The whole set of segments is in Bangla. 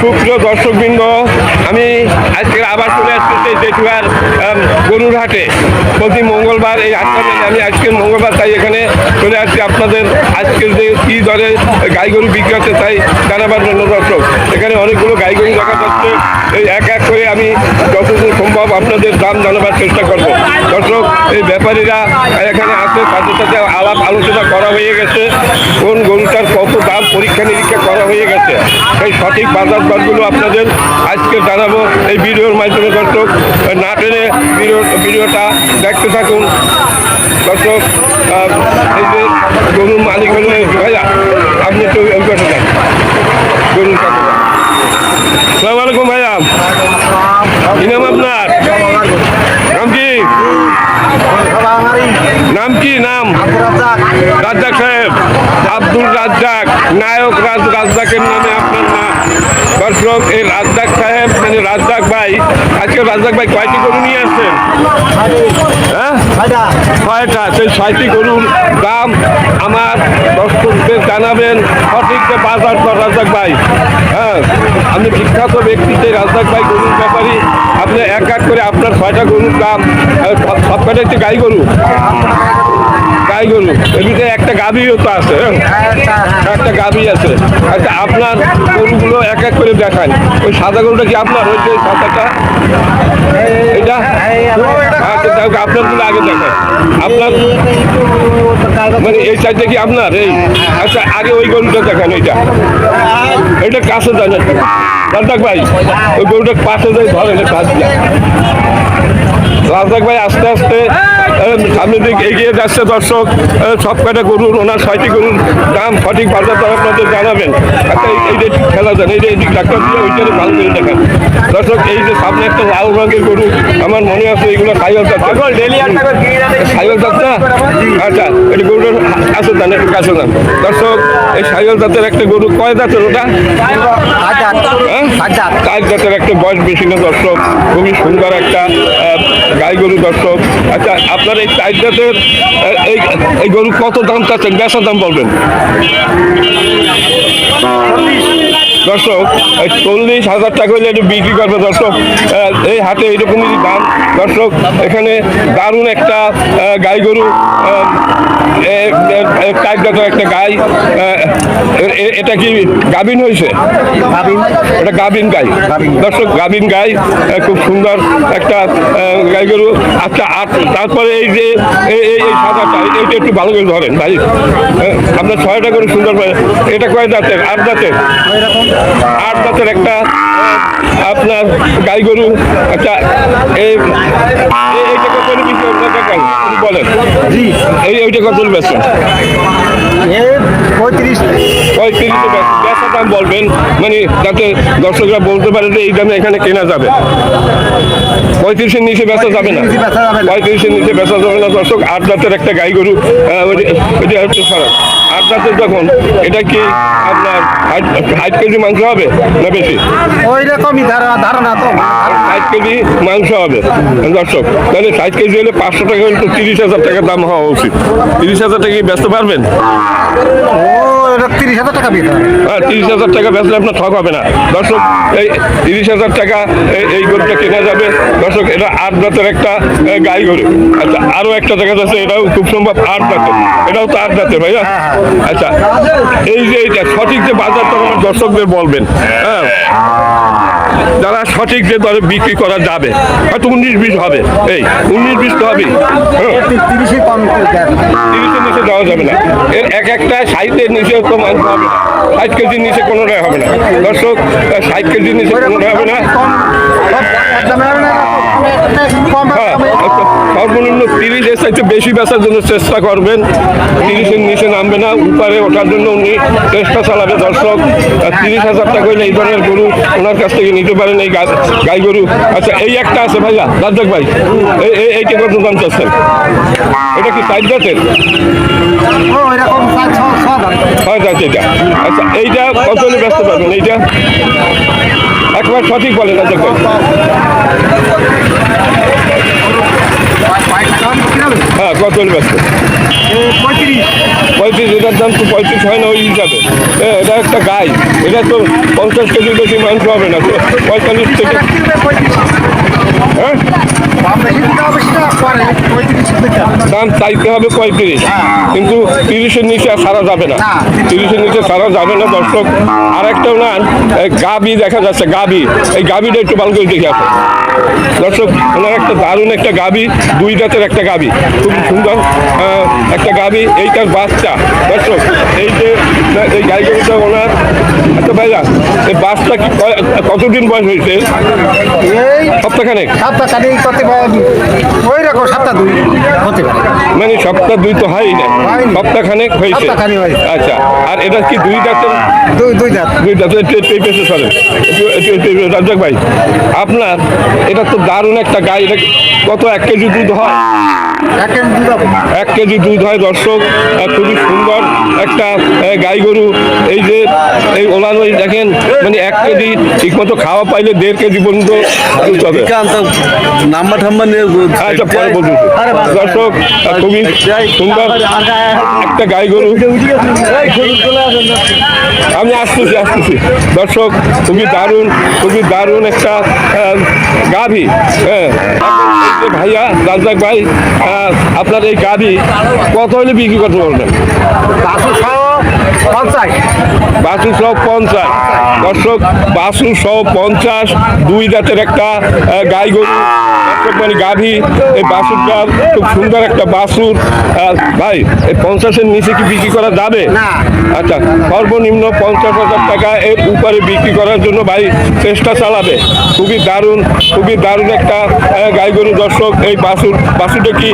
সুপ্রিয় দর্শকবৃন্দ আমি আজকে আবার চলে আসতেছি জেঠুয়ার গরুর হাটে। প্রতি মঙ্গলবার এই হাটটা আমি আজকে মঙ্গলবার তাই এখানে চলে আসছি আপনাদের। আজকের যে কী দরে গাই গরু বিক্রি হচ্ছে তাই জানাবার জন্য দর্শক। এখানে অনেকগুলো গাই গরু দেখা যাচ্ছে। এই এক এক করে আমি যতদূর সম্ভব আপনাদের দাম জানাবার চেষ্টা করব। দর্শক, এই ব্যাপারীরা এখানে আছে, তাদের সাথে আলাপ আলোচনা করা হয়ে গেছে। কোন গরুটার কত দাম পরীক্ষা নিরীক্ষা করা হয়ে গেছে। সেই সঠিক বাজার দরগুলো আপনাদের আজকে জানাব এই ভিডিওর মাধ্যমে দর্শক। না টেনে ভিডিও ভিডিওটা দেখতে থাকুন। দর্শক এই যে গরুর মালিক হলো ভাইয়া, আপনি একটু পাশে যান। গরুর সালাম আলাইকুম ভাইয়া। কি নাম আপনার? নাম কি? নাম কি? নাম? রাজ্জাক সাহেব। আব্দুল রাজ্জাক। নায়ক রাজ রাজ্জাকের নামে আপনার নাম। দর্শক, এই রাজ্জাক সাহেব মানে রাজ্জাক ভাই আজকে রাজ্জাক ভাই কয়টি গরু নিয়ে আসছেন? হ্যাঁ? ছয়টা। সেই ছয়টি গরুর দাম আমার দর্শকদের জানাবেন। সঠিক যে বাজার দর রাজ্জাক ভাই। হ্যাঁ? আমি বিখ্যাত ব্যক্তি সেই রাজ্জাক ভাই গরুর ব্যাপারী আপনি এক এক করে আপনার ছয়টা গরুর দাম আহ, সব- সব কটা হচ্ছে গাই গরু? গাই গরু। এমনিতে একটা গাভীও তো আছে হ্যাঁ? একটা গাভী আছে। আচ্ছা আপনার গরুগুলো এক এক করে দেখান। ওই সাদা গরুটা কি আপনার ওই সাদাটা? এটা আচ্ছা যাই হোক, আগে দেখান। আপনার মানে এই সাইডটা কি আপনার? এই। আচ্ছা আগে ওই গরুটা দেখান ওইটা এটা কাছে জানেন ভাই ওই গরুটা পাশে যাই ধরেন কাজ দিয়ে ভাই আস্তে আস্তে সামনের দিকে এগিয়ে যাচ্ছে দর্শক। সব কটা গরুর ওনার ছয়টি গরুর দাম সঠিক বাজার দর আপনাদের জানাবেন। আচ্ছা এই- যে খেলা যান এই যে এই ডাক্তার দিয়ে ওইটারে ভালো করে দেখেন। দর্শক এই যে সামনে একটা লাল রঙের গরু আমার মনে আছে এইগুলো সাইকেল যাচ্ছে সাইকেল যাচ্ছে আচ্ছা এটা গরুটার কাছে যান একটু কাছে যান দর্শক এই সাইকেল জাতের একটা গরু কয় জাতের ওটা? হ্যাঁ? চার জাতের একটা বয়স বেশি না দর্শক। খুবই সুন্দর একটা গাই গরু দর্শক। আচ্ছা আপনার এই চার জাতের এই এই গরু কত দাম চাচ্ছেন? বেচা দাম বলবেন। দর্শক চল্লিশ হাজার টাকা হলে একটু বিক্রি করবে দর্শক। এই হাটে এইরকমই দাম। দর্শক এখানে দারুণ একটা গাই গরু জাতের একটা গাই এটা কি গাভিন হয়েছে এটা গাভিন গাই। দর্শক গাভিন গাই খুব সুন্দর একটা গাই গরু। আচ্ছা আর তারপরে এই যে এই সাদাটা এই- এইটা একটু ভালো করে ধরেন ভাই। আপনার ছয়টা করে সুন্দর এটা কয় দাঁতের? আট দাঁতের? আট দাঁতের একটা আপনার গাই গরু আচ্ছা এই এইটা কত একটু এই ওইটা কত হলে পঁয়ত্রিশ। পঁয়ত্রিশে বেচা দাম বলবেন মানে যাতে দর্শকরা বলতে পারে যে এই দামে এখানে কেনা যাবে। পঁয়ত্রিশের নিচে বেচা যাবে না। পঁয়ত্রিশের নিচে বেচা যাবে না। দর্শক আট জাতের একটা গাই গরু ওইটা হচ্ছে জাতের যখন এটা কি আপনার ষাট- কেজি মাংস হবে না বেশি? ওই রকমই ধারণা তো ষাট কেজি মাংস হবে। দর্শক তাহলে ষাট কেজি হলে পাঁচশো টাকা হলে তো তিরিশ হাজার টাকার দাম হওয়া উচিত। তিরিশ হাজার টাকা কি বেচতে পারবেন? এটা তিরিশ হাজার টাকা হ্যাঁ তিরিশ হাজার টাকা বেচলে আপনার ঠক হবে না। দর্শক এই তিরিশ হাজার টাকা এই- গরুটা কেনা যাবে। দর্শক এটা আট জাতের একটা গাই গরু। আচ্ছা আরও একটা দেখা যাচ্ছে এটাও খুব সম্ভব আট জাতের এটাও তো আট জাতের ভাইয়া? আচ্ছা এই যে এইটা সঠিক যে বাজার তখন দর্শকদের বলবেন হ্যাঁ? যারা সঠিক যে দরে বিক্রি করা যাবে হয়তো উনিশ বিশ হবে এই উনিশ বিশ তো হবে হ্যাঁ? তিরিশের নিচে দেওয়া যাবে না। এর এক একটা সাহিত্যের নিচে তো মানতে হবে না। ষাট কেজির নিচে কোনোটাই হবে না। দর্শক ষাট কেজির নিচে কোনোটাই হবে না। হ্যাঁ সর্বনিম্ন তিরিশ এর চাইতে বেশি বেচার জন্য চেষ্টা করবেন। তিরিশের নিচে নামবে না, উপরে ওঠার জন্য উনি চেষ্টা চালাবে। দর্শক তিরিশ হাজার টাকা হইলে এই ধরনের গরু ওনার কাছ থেকে নিতে পারেন। এই গাই গরু। আচ্ছা এই একটা আছে ভাইয়া, রাজ্জাক ভাই। এই- এইটা কত দাম চাচ্ছেন? এটা কি সাইড জাতের ও এরকম পাঁচ ছ ছ দাম হয় যাচ্ছে এটা আচ্ছা এইটা কত ব্যস্ত পারবেন এইটা একবার সঠিক বলেন ভাই হ্যাঁ কত ব্যস্ত। পঁয়ত্রিশ, এটার দাম তো পঁয়ত্রিশ হয় না, ওই হিসাবে। হ্যাঁ এটা একটা গাই, এটা তো পঞ্চাশ কেজি বেশি মাংস হবে না পঁয়তাল্লিশ থেকে হ্যাঁ? দাম চাইতে হবে পঁয়ত্রিশ কিন্তু তিরিশের নিচে সারা যাবে না। তিরিশের নিচে সারা যাবে না, দর্শক। আর একটা না গাবি দেখা যাচ্ছে, গাবি। এই গাবিটা একটু ভালো করে দেখে আসো। দর্শক, ওনার একটা দারুণ একটা গাবি, দুই দাঁতের একটা গাবি। খুব সুন্দর একটা গাবি। এইটার বাচ্চা। দর্শক, এই যে, এই গাই ওনার আচ্ছা ভাইয়া এই বাসটা কি কতদিন বয়স হয়েছে? এই সপ্তাহখানেক? সাতটা কাটি করতে পারি ওই রকম সাতটা দুই হতে পারে। মানে সপ্তাহ দুই তো হয়ই না। সপ্তাহখানেক হয়েছে। আচ্ছা আর এটা কি দুই দাঁতের দুই দুই দাঁত দুই একটু এই রাজ্জাক ভাই আপনার এটা তো দারুণ একটা গাই এটা কত এক কেজি দুধ হয়? এক কেজি দুধ এক কেজি দুধ হয় দর্শক খুবই সুন্দর একটা গাই গরু। এই যে এই ওলান ওই দেখেন মানে এক কেজি ঠিকমতো খাওয়া পাইলে দেড় কেজি পর্যন্ত দুধ হবে। নাম্বার ঠাম্বার নিয়ে আচ্ছা পরে বলতেছি দর্শক একটা গাই গরু। আমি আসতেছি আসতেছি। দর্শক, খুবই দারুণ খুবই দারুণ একটা গাভি হ্যাঁ। ভাইয়া, রাজ্জাক ভাই আপনার এই গাভি কত হলে বিক্রি করতে পারবেন? পাঁচশো সহ পঞ্চাশ। দর্শক বাসু সহ পঞ্চাশ। দুই দাঁতের একটা গাই গরু দর্শক মানে গাভী। এই বাসুরটা খুব সুন্দর একটা বাসুর। ভাই এই পঞ্চাশের নিচে কি বিক্রি করা যাবে? আচ্ছা সর্বনিম্ন পঞ্চাশ হাজার টাকা এর উপরে বিক্রি করার জন্য ভাই চেষ্টা চালাবে। খুবই দারুণ খুবই দারুণ একটা গাই গরু দর্শক এই বাসুর বাসুটা কি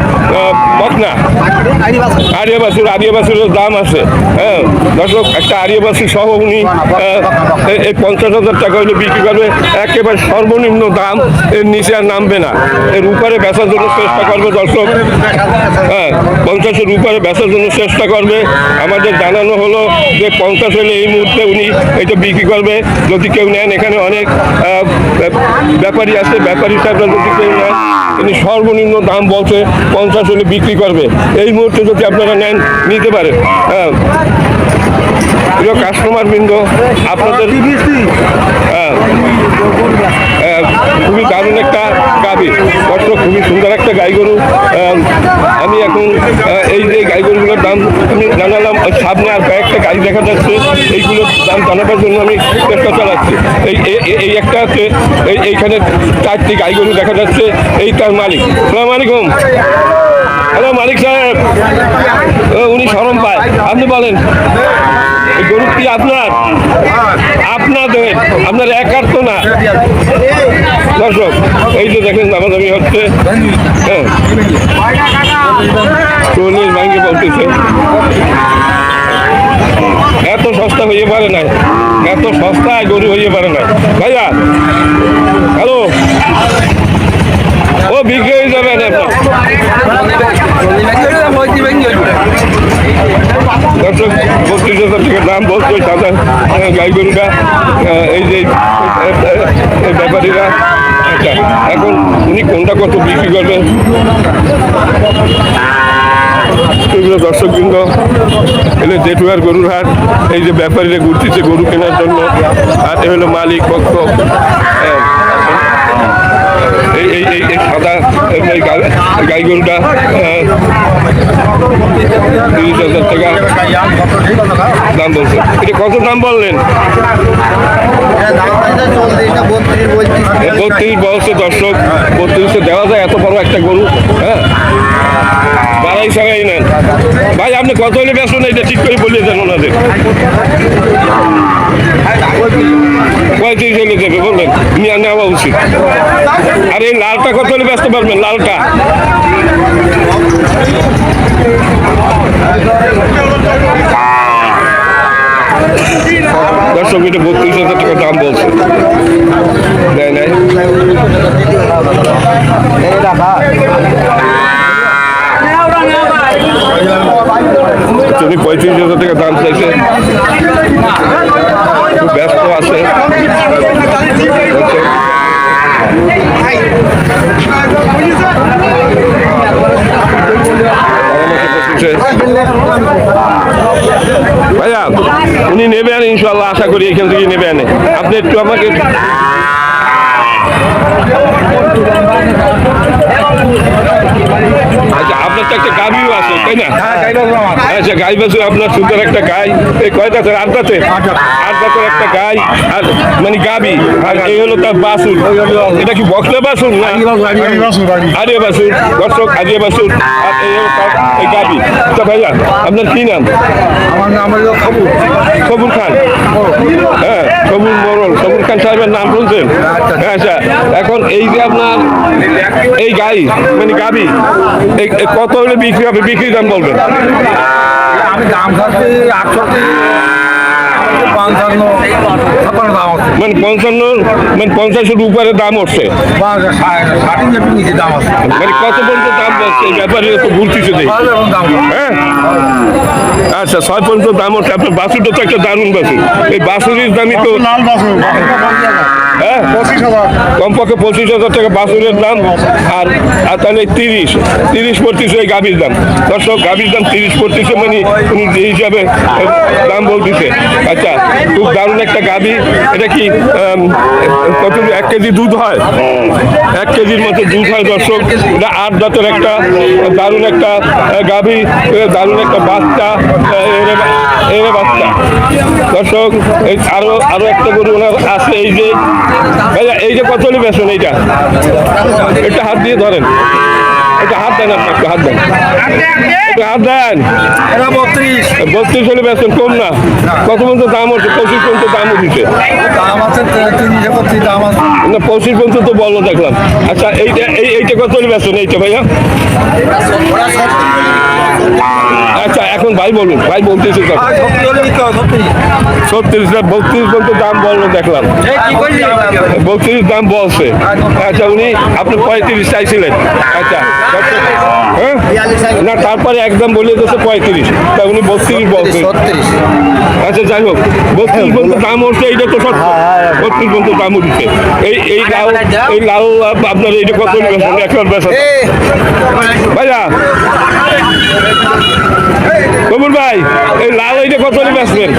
আইডি বাস আরিয়া বাসুর আরিয়া বাসুরের দাম আছে। হ্যাঁ দর্শক, একটা আরিয়া বাসুর সহ উনি এই- পঞ্চাশ হাজার টাকা হলে বিক্রি করবে। একেবারে সর্বনিম্ন দাম এর নিচে আর নামবে না। এর উপরে বেচার জন্য চেষ্টা করবে দর্শক। হ্যাঁ পঞ্চাশের উপরে বেচার জন্য চেষ্টা করবে। আমাদের জানানো হলো যে পঞ্চাশ হলে এই মুহূর্তে উনি এটা বিক্রি করবে। যদি কেউ নেন, এখানে অনেক ব্যাপারী আছে, ব্যাপারী সাহেবরা যদি কেউ নেন তিনি সর্বনিম্ন দাম বলছে পঞ্চাশ হলে বিক্রি করবে। এই মুহূর্তে যদি আপনারা নেন, নিতে পারেন। হ্যাঁ। প্রিয় কাস্টমার বৃন্দ, আপনাদের খুবই দারুণ একটা গাভি দর্শক খুবই সুন্দর একটা গাই গরু আমি এখন এই যে গাই গরুগুলোর দাম আমি জানালাম সামনে আর কয়েকটা গাড়ি দেখা যাচ্ছে, এইগুলোর দাম জানাবার জন্য আমি চেষ্টা চালাচ্ছি। এই- এই একটা আছে, এই, এইখানে চারটি গাই গরু দেখা যাচ্ছে, এই তার মালিক। সালাম আলাইকুম। হ্যালো মালিক সাহেব। উনি সরম পায়। আপনি বলেন। এই গরু কি আপনার? আপনাদের, আপনার একার তো না। দর্শক, এই যে দেখেন দামাদামি হচ্ছে। হ্যাঁ। বলতেছে। এত সস্তা হইয়ে পারে না এত সস্তায় গরু হইয়ে পারে না ভাইয়া, হ্যালো? ও, বিক্রি হয়ে যাবে দর্শক দাম বলছে সাদা আহ, গাই গরুটা এই যে ব্যাপারীরা আচ্ছা এখন উনি কোনটা কত বিক্রি করবেন দর্শক বৃন্দ এলে জেঠুয়ার গরুর হাট এই যে ব্যাপারীরা ঘুরতেছে গরু কেনার জন্য আর এ হলো মালিক পক্ষ হ্যাঁ। এই এই এই সাদা গাই গরুটা আহ, তিরিশ হাজার টাকা দাম বলছে। এটা কত দাম বললেন? বত্রিশ বলছে দর্শক বত্রিশে দেওয়া যায় এত বড় একটা গরু হ্যাঁ? বাড়াই সারাই নেন। ভাই আপনি কত হলে ব্যস্ত না? এটা ঠিক করে বলিয়ে দেন ওনাদের। পঁয়ত্রিশ হলে দেবে বলবেন নিয়ে নেওয়া উচিত। আর এই লালটা কত হলে ব্যস্ত পারবেন? লালটা? এটা বত্রিশ হাজার টাকা দাম বলছে। দেয় নাই। পঁয়ত্রিশ হাজার টাকা দাম চাইছে খুব ব্যস্ত আছে। দর্শক, বলতেছে ভাইয়া উনি নেবেন ইনশাল্লাহ আশা করি এখান থেকে নেবেন আপনি একটু আমাকে আচ্ছা আপনার তো একটা গাভিও আছে তাই না? আচ্ছা গাই বাছুর আপনার সুন্দর একটা গাই। এই কয়টা আছে আট দাঁতে আট দাঁতের একটা গাই আর মানে গাবি আর এই হলো তার বাছুর এটা কি বকলে বাছুর না? আরিয়া বাছুর দর্শক আরিয়া বাছুর আর এই হলো তার এই গাবি আচ্ছা ভাইয়া আপনার কি নাম? আমার নাম হলো খবর। সবুর খান। হ্যাঁ সাহেবের নাম শুনছেন? আচ্ছা এখন এই যে আপনার এই গাই মানে গাবি কত হলে বিক্রি হবে? বিক্রি দাম বলবেন। আমি দাম খাচ্ছি আটষট্টি, পঞ্চান্ন মানে পঞ্চান্ন মানে পঞ্চাশের উপরে দাম উঠছে। মানে কত পর্যন্ত দাম ব্যাপারে তো ঘুরতেছে দেখি ভালো এবং দাম আছে। হ্যাঁ? আচ্ছা ছয় পর্যন্ত দাম উঠছে। আপনার বাসুরটা তো একটা দারুণ বাসুর। এই বাসুরির দামই তো লাল হ্যাঁ কমপক্ষে পঁচিশ হাজার টাকা বাসুরের দাম আর আর তাহলে তিরিশ তিরিশ পড়তেছে এই গাভীর দাম। দর্শক, গাভীর দাম তিরিশ পড়তেছে মানে উনি যে হিসাবে দাম বলতেছে। আচ্ছা খুব দারুণ একটা গাভী। এটা কি কত এক কেজি দুধ হয়? এক কেজির মতো দুধ হয়, দর্শক। এটা আট দাঁতের একটা দারুণ একটা গাভী। দারুণ একটা বাচ্চা। এরে বাচ্চা। দর্শক এই আরও আরও একটা গরু ওনার আছে এই যে ভাইয়া এই যে কত বেসন এইটা একটা হাত দিয়ে ধরেন। একটা হাত দেন হাত দেন। একটু হাত দেন। বত্রিশ। বত্রিশ হলে বেসন কম না। কত পর্যন্ত দাম হচ্ছে? পঁচিশ পর্যন্ত দাম উঠেছে। দাম আছে দাম আছে। না পঁচিশ পর্যন্ত তো বলল দেখলাম। আচ্ছা এইটা এই এইটা কত বেসন? এইটা ভাইয়া? আচ্ছা এখন ভাই বলুন ভাই বলতেছে সত্যি ছত্রিশ না বত্রিশ পর্যন্ত দাম বলল দেখলাম। বত্রিশ দাম বলছে। আচ্ছা উনি আপনি পঁয়ত্রিশ চাইছিলেন। আচ্ছা হ্যাঁ? না তারপরে একদম বলে দিয়েছে পঁয়ত্রিশ। তা উনি বত্রিশ বলছে। আচ্ছা যাই হোক বত্রিশ পর্যন্ত দাম উঠছে এইটা তো সত্য। বত্রিশ পর্যন্ত দাম উঠছে। এই এই লাউ এই লাউ আপ- আপনার এইটা কত একবার বেসন ভাইয়া কবুল ভাই, এই লাল এইটা কত বেচবেন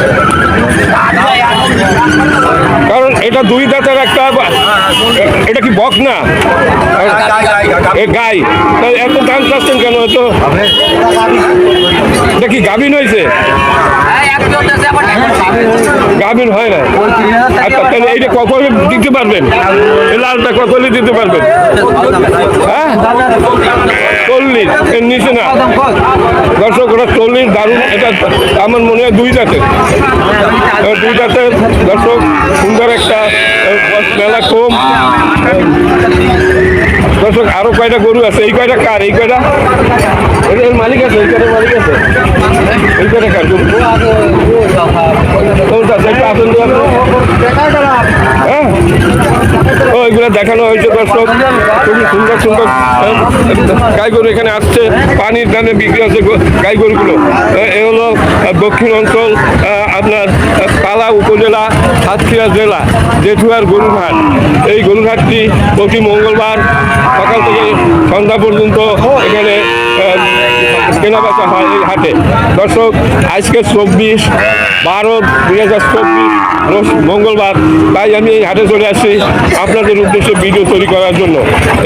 কারণ এটা দুই দাঁতের একটা এটা কি বক না? এ গাই। এত দাম চাচ্ছেন কেন? তো এটা কি গাভিন হয়েছে গাভিন হয় না। আচ্ছা তাহলে এইটা কত দিতে পারবেন? লালটা কত দিতে পারবেন? হ্যাঁ? চল্লিশ, এর নিচে না। দর্শক, ওটা চল্লিশ দারুণ। এটা আমার মনে হয় দুই দাঁতের। দুই দর্শক, সুন্দর একটা মেলা কম। দর্শক, আরও কয়টা গরু আছে? এই কয়টা কার? এই কয়টা? এর মালিক আছে, এই কয়টা মালিক আছে? এই কয়টা কার? দেখানো হয়েছে দর্শক। খুবই সুন্দর সুন্দর গাই গরু এখানে আসছে। পানির দামে বিক্রি গো- গাই গরুগুলো এ হলো দক্ষিণ অঞ্চল আপনার পালা উপজেলা সাতক্ষীরা জেলা, জেঠুয়ার গরুরহাট। এই গরুরহাটটি প্রতি মঙ্গলবার সকাল থেকে সন্ধ্যা পর্যন্ত এখানে কেনাবেচা হয় এই হাটে। দর্শক, আজকে চব্বিশ, বারো, দুই হাজার চব্বিশ মঙ্গলবার। তাই আমি এই হাটে চলে আসছি আপনাদের উদ্দেশ্যে ভিডিও তৈরি করার জন্য।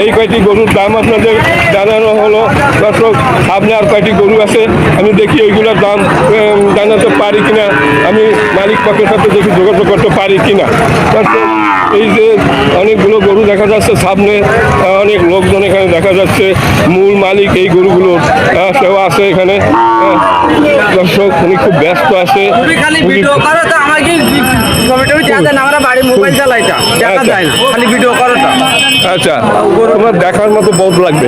এই কয়টি গরুর দাম আপনাদের জানানো হলো। দর্শক, সামনে আর কয়টি গরু আছে? আমি দেখি ওইগুলোর দাম জানাতে পারি কিনা? আমি মালিক পক্ষের সাথে দেখি যোগাযোগ করতে পারি কিনা? দর্শক এই যে অনেকগুলো গরু দেখা যাচ্ছে সামনে অনেক লোকজন এখানে দেখা যাচ্ছে। মূল মালিক এই গরুগুলোর সেও আছে এখানে। দর্শক উনি খুব ব্যস্ত আছে। আচ্ছা। আচ্ছা তোমার দেখার মতো বহুত লাগবে।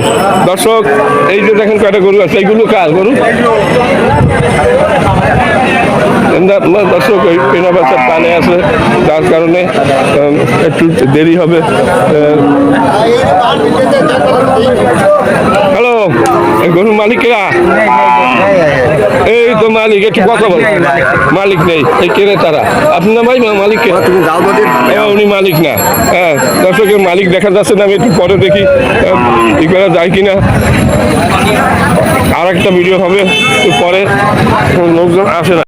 দর্শক এই যে দেখেন কয়টা গরু আছে এইগুলো কার গরু? না না, দর্শক ওই কেনা বেচার টানে আছে যার কারণে একটু দেরি হবে। হ্যালো গরুর মালিকেরা? এই তো মালিক একটু কথা বল। মালিক নেই এই কেনে তারা? আপনার ভাই মালিক উনি মালিক না। হ্যাঁ দর্শকের মালিক দেখা যাচ্ছে না আমি একটু পরে দেখি ই করা যায় কিনা। আর একটা ভিডিও হবে একটু পরে। লোকজন? আসে না।